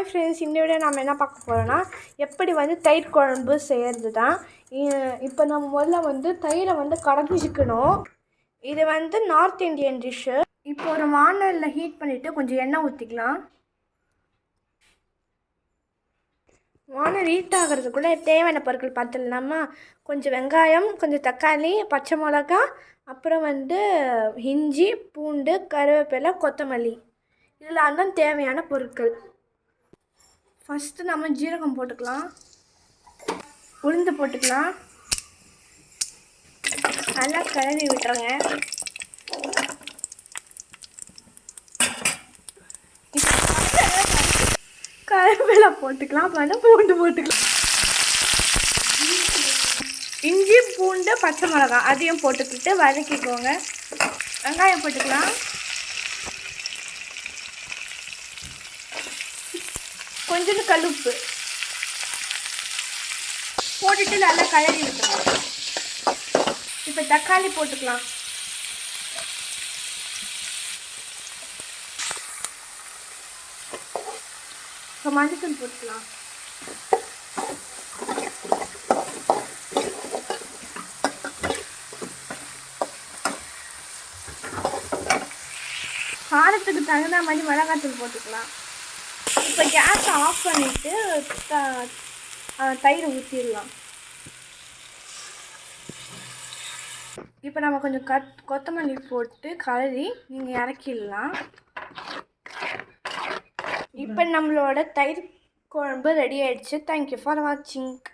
Hi friends இந்த விட நம்ம என்ன பார்க்க போகிறோன்னா எப்படி வந்து தயிர் குழம்பு செய்கிறது தான் இப்போ நம்ம முதல்ல வந்து தயிரை வந்து கடைஞ்சிக்கணும் இது வந்து நார்த் இந்தியன் டிஷ்ஷு இப்போ ஒரு வானலில் ஹீட் பண்ணிவிட்டு கொஞ்சம் எண்ணெய் ஊற்றிக்கலாம் வானல் ஹீட் ஆகிறதுக்குள்ளே தேவையான பொருட்கள் பார்த்துடலாமா? கொஞ்சம் வெங்காயம் கொஞ்சம் தக்காளி பச்சை மிளகா அப்புறம் வந்து இஞ்சி பூண்டு கருவேப்பிலை கொத்தமல்லி. இதெல்லாம் தான் தேவையான பொருட்கள். ஃபஸ்ட்டு நம்ம ஜீரகம் போட்டுக்கலாம். உளுந்து போட்டுக்கலாம். நல்லா கிளறி விட்டுருங்க. கருவேப்பிலை போட்டுக்கலாம் அப்புறம் பூண்டு போட்டுக்கலாம். இஞ்சி பூண்டு பச்சை மிளகாய் அதையும் போட்டுக்கிட்டு வதக்கிக்கோங்க. வெங்காயம் போட்டுக்கலாம். கொஞ்சோண்டு கல்லுப்பு. போட்டுட்டு நல்லா கலரி விட்டுருவோம் இப்போ தக்காளி போட்டுக்கலாம். இப்போ மஞ்சத்தூள் போட்டுக்கலாம். காரத்துக்கு தகுந்த மாதிரி மிளகாத்தூள் போட்டுக்கலாம். இப்போ கேஸை ஆஃப் பண்ணிவிட்டு த தயிர் ஊற்றிடலாம் இப்போ நம்ம கொஞ்சம் கத் கொத்தமல்லி போட்டு கலரி நீங்கள் இறக்கிடலாம். இப்போ நம்மளோட தயிர் குழம்பு ரெடி ஆயிடுச்சு. தேங்க்யூ ஃபார் வாட்சிங்